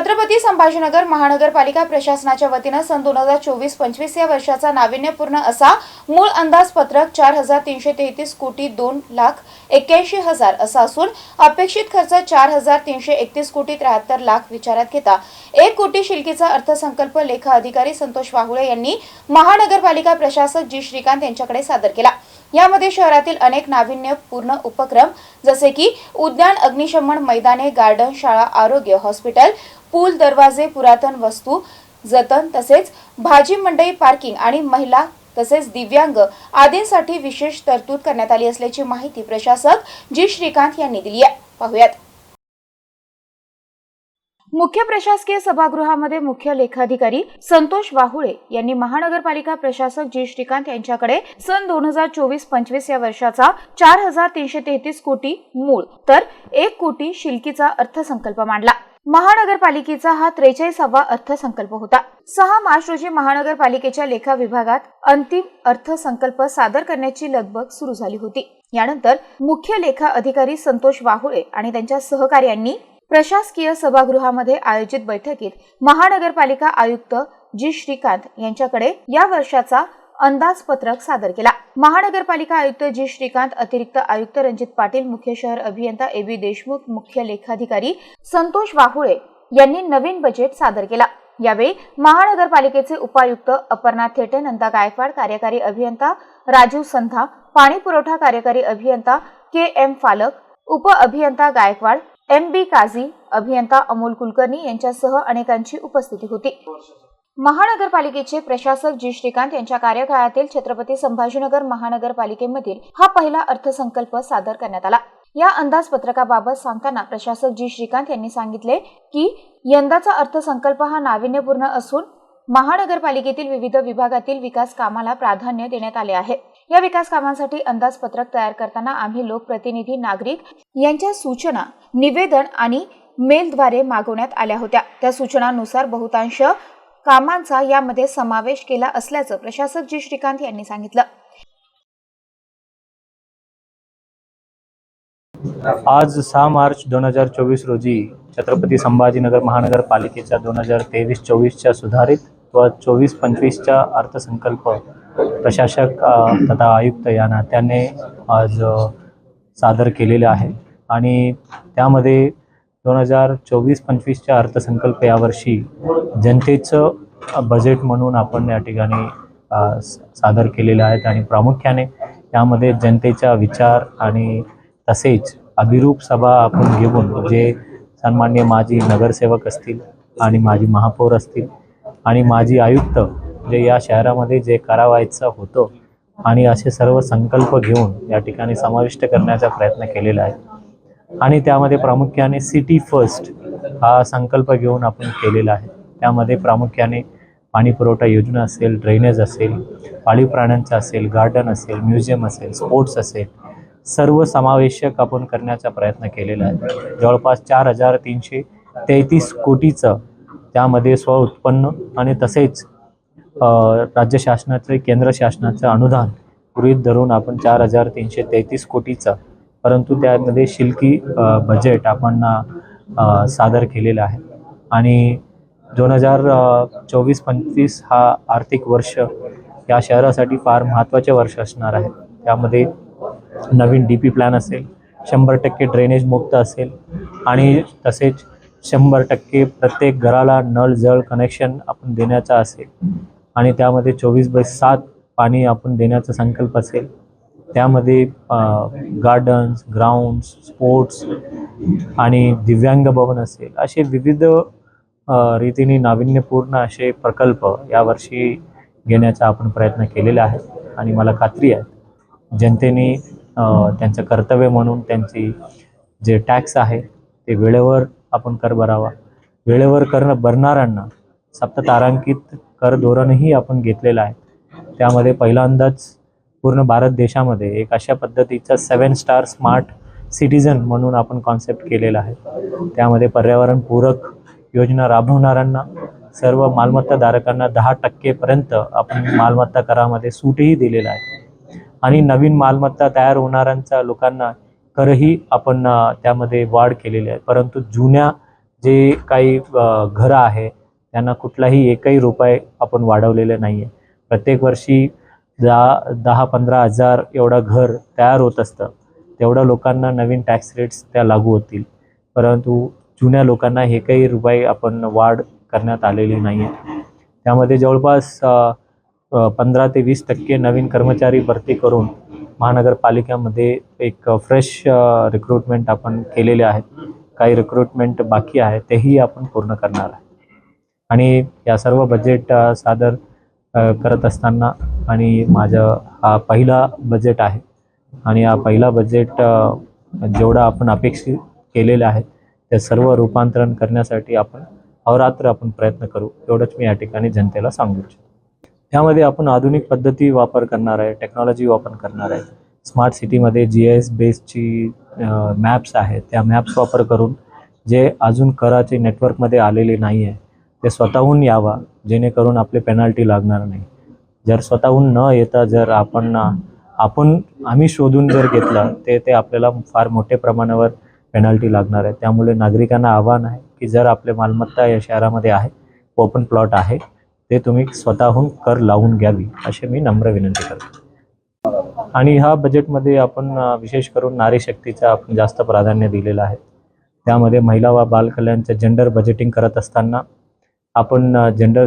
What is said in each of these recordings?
छत्रपती संभाजीनगर महानगरपालिका प्रशासनाच्या वतीनं सन दोन हजार चोवीस पंचवीस या वर्षाचा नाविन्यपूर्ण असा मूळ अंदाजपत्रक चार हजार तीनशे तेहतीस कोटी दोन लाख एक्क्याऐंशी हजार असा असून अपेक्षित खर्च चार हजार तीनशे एकतीस कोटी त्र्याहत्तर लाख विचारात घेता. एक कोटी शिल्कीचा अर्थसंकल्प लेखा अधिकारी संतोष वाहुळे यांनी महानगरपालिका प्रशासक जी श्रीकांत यांच्याकडे सादर केला. यामध्ये शहरातील अनेक नाविन्यपूर्ण उपक्रम जसे की उद्यान अग्निशमन मैदाने गार्डन शाळा आरोग्य हॉस्पिटल पूल दरवाजे पुरातन वस्तू जतन तसेच भाजी मंडई पार्किंग आणि महिला तसेच दिव्यांग आदींसाठी विशेष तरतूद करण्यात आली असल्याची माहिती प्रशासक जी. श्रीकांत यांनी दिली आहे. पाहुयात. मुख्य प्रशासकीय सभागृहामध्ये मुख्य लेखाधिकारी संतोष वाहुळे यांनी महानगरपालिका प्रशासक जी. श्रीकांत यांच्याकडे सन दोन हजार चोवीस पंचवीस या वर्षाचा चार हजार तीनशे तेहतीस कोटी मूळ तर एक कोटी शिल्कीचा अर्थसंकल्प मांडला. महानगरपालिकेचा हा त्रेचाळीसावा अर्थसंकल्प होता. सहा मार्च रोजी महानगरपालिकेच्या लेखा विभागात अंतिम अर्थसंकल्प सादर करण्याची लगबग सुरू झाली होती. यानंतर मुख्य लेखा अधिकारी संतोष वाहुळे आणि त्यांच्या सहकार्यांनी प्रशासकीय सभागृहामध्ये आयोजित बैठकीत महानगरपालिका आयुक्त जी श्रीकांत यांच्याकडे या वर्षाचा अंदाजपत्रक सादर केला. महानगरपालिका आयुक्त जी. श्रीकांत अतिरिक्त आयुक्त रणजित पाटील मुख्य शहर अभियंता ए. बी. देशमुख मुख्य लेखाधिकारी संतोष वाहुळे यांनी नवीन बजेट सादर केला. यावेळी महानगरपालिकेचे उपायुक्त अपर्णा थेटे नंदा गायकवाड कार्यकारी अभियंता राजीव संधा पाणी पुरवठा कार्यकारी अभियंता के. एम. फालक उप अभियंता गायकवाड एम. बी. काझी अभियंता अमोल कुलकर्णी यांच्यासह अनेकांची उपस्थिती होती. महानगरपालिकेचे प्रशासक जी. श्रीकांत यांच्या कार्यकाळातील छत्रपती संभाजीनगर महानगरपालिकेमधील हा पहिला अर्थसंकल्प सादर करण्यात आला. या अंदाजपत्रकाबाबत सांगताना प्रशासक जी. श्रीकांत यांनी सांगितले की यंदाचा अर्थसंकल्प हा नाविन्यपूर्ण असून महानगरपालिकेतील विविध विभागातील विकास कामाला प्राधान्य देण्यात आले आहे. या विकास कामांसाठी अंदाजपत्रक तयार करताना आम्ही लोकप्रतिनिधी नागरिक यांच्या सूचना निवेदन आणि मेलद्वारे मागवण्यात आल्या होत्या. त्या सूचनानुसार बहुतांश कामांचा यामध्ये समावेश केला असल्याचं प्रशासक जी. श्रीकांत यांनी सांगितलं. आज सहा मार्च दोन हजार चोवीस रोजी छत्रपती संभाजीनगर महानगरपालिकेच्या दोन हजार तेवीस चोवीसच्या सुधारित व चोवीस पंचवीसच्या अर्थसंकल्प प्रशासक तथा आयुक्त या नात्याने आज सादर केलेले आहे. आणि त्यामध्ये दोन हजार चोवीस पंचवीसच्या अर्थसंकल्प यावर्षी जनतेचं बजेट म्हणून आपण या ठिकाणी सादर केलेलं आहेत आणि प्रामुख्याने यामध्ये जनतेचा विचार आणि तसेच अभिरूप सभा आपण घेऊन जे सन्मान्य माजी नगरसेवक असतील आणि माजी महापौर असतील आणि माजी आयुक्त जे या शहरामध्ये जे करावायचं होतं आणि असे सर्व संकल्प घेऊन या ठिकाणी समाविष्ट करण्याचा प्रयत्न केलेला आहे. आणि त्यामध्ये प्रामुख्याने सिटी फर्स्ट हा संकल्प घेऊन आपण केलेला आहे. त्यामध्ये प्रामुख्याने पाणी पुरवठा योजना असेल ड्रेनेज असेल पाळीव प्राण्यांचं असेल गार्डन असेल म्युझियम असेल स्पोर्ट्स असेल सर्व समावेशक आपण करण्याचा प्रयत्न केलेला आहे. जवळपास चार हजार तीनशे तेहतीस कोटीचं त्यामध्ये स्वउत्पन्न आणि तसेच राज्य शासनाचे केंद्र शासनाचं अनुदान गृहीत धरून आपण चार हजार तीनशे तेहतीस कोटीचं परंतु त्यामध्ये शिल्की बजेट आपण सादर केलेलं आहे. आणि दोन हजार चोवीस पंचवीस हा आर्थिक वर्ष या शहरासाठी फार महत्त्वाचे वर्ष असणार आहे. त्यामध्ये नवीन डी पी प्लॅन असेल शंभर टक्के ड्रेनेज मुक्त असेल आणि तसेच शंभर टक्के प्रत्येक घराला नळ जळ कनेक्शन आपण देण्याचा असेल आणि त्यामध्ये चोवीस बाय सात पाणी आपण देण्याचा संकल्प असेल. त्यामध्ये गार्डन्स ग्राउंड्स स्पोर्ट्स आणि दिव्यांग भवन असेल असे विविध रीतीने नाविन्यपूर्ण असे प्रकल्प यावर्षी घेण्याचा आपण प्रयत्न केलेला आहे आणि मला खात्री आहे जनतेने त्यांचं कर्तव्य म्हणून त्यांची जे टॅक्स आहे ते वेळेवर आपण कर भरावा. वेळेवर कर भरणाऱ्यांना सप्ततारांकित कर धोरणही आपण घेतलेलं आहे. त्यामध्ये पहिल्यांदाच पूर्ण भारत देशामध्ये एक अशा पद्धतीचा सेवन स्टार स्मार्ट सिटीजन म्हणून आपण कॉन्सेप्ट केलेला आहे. त्यामध्ये पर्यावरणपूरक योजना राबवणाऱ्यांना सर्व मालमत्ताधारकांना दहा टक्केपर्यंत आपण मालमत्ता करामध्ये सूटही दिलेला आहे. आणि नवीन मालमत्ता तयार होणाऱ्यांचा लोकांना करही आपण त्यामध्ये वाढ केलेली आहे. परंतु जुन्या जे काही घरं आहे त्यांना कुठलाही एकही रुपये आपण वाढवलेले नाही आहे प्रत्येक वर्षी दहा दहा पंधरा हजार एवढं घर तयार होत असतं तेवढ्या लोकांना नवीन टॅक्स रेट्स त्या लागू होतील. परंतु जुन्या लोकांना हे काही रुपये आपण वाढ करण्यात आलेली नाही आहे त्यामध्ये जवळपास पंधरा ते वीस टक्के नवीन कर्मचारी भरती करून महानगरपालिकेमध्ये एक फ्रेश रिक्रुटमेंट आपण केलेले आहेत. काही रिक्रुटमेंट बाकी आहे तेही आपण पूर्ण करणार आहे. आणि या सर्व बजेट सादर करत असताना आणि माझं हा पहिला बजेट आहे. आणि हा पहिला बजेट जेवढा आपण अपेक्षित केलेले आहे ते सर्व रूपांतरण करण्यासाठी आपण अवरात्र आपण प्रयत्न करू एवढंच मी या ठिकाणी जनतेला सांगू इच्छितो. त्यामध्ये आपण आधुनिक पद्धती वापर करणार आहे टेक्नॉलॉजी वापर करणार आहे. स्मार्ट सिटीमध्ये जी एस बेसची मॅप्स आहेत. त्या मॅप्स वापर करून जे अजून कराचे नेटवर्कमध्ये आलेले नाही आहे ते स्वतःहून यावा. जेणेकरून आपले पेनाल्टी लागणार नाही. जर स्वतःहून न येता जर आपण आपण आम्ही शोधून जर घेतलं ते ते आपल्याला फार मोठ्या प्रमाणावर पेनाल्टी लागणार आहे. त्यामुळे नागरिकांना आव्हान आहे की जर आपले मालमत्ता या शहरामध्ये आहे ओपन प्लॉट आहे ते तुम्ही स्वतःहून कर लावून घ्यावी असे मी नम्र विनंती करतो. आणि ह्या बजेटमध्ये आपण विशेष करून नारी शक्तीचा आपण जास्त प्राधान्य दिलेलं आहे. त्यामध्ये महिला व बालकल्याणचं जेंडर बजेटिंग करत असताना आपण जेंडर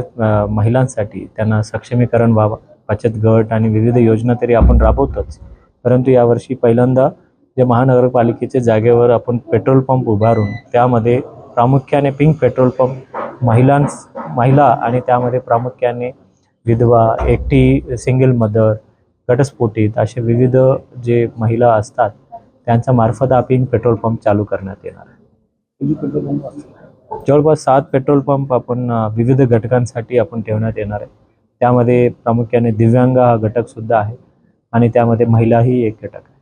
महिलांसाठी त्यांना सक्षमीकरण व्हावं. बचत गट आणि विविध योजना तरी आपण राबवतोच. परंतु यावर्षी पहिल्यांदा जे महानगरपालिकेच्या जागेवर आपण पेट्रोल पंप उभारून त्यामध्ये प्रामुख्याने पिंक पेट्रोल पंप महिलांस महिला आणि त्यामध्ये प्रामुख्याने विधवा एकटी सिंगल मदर घटस्फोटीत असे विविध जे महिला असतात त्यांच्या मार्फत हा पिंक पेट्रोल पंप चालू करण्यात येणार आहे. जवळपास सात पेट्रोल पंप आपण विविध घटकांसाठी आपण ठेवण्यात येणार आहे. त्यामध्ये प्रामुख्याने दिव्यांग हा घटक सुद्धा आहे आणि त्यामध्ये महिलाही एक घटक आहे.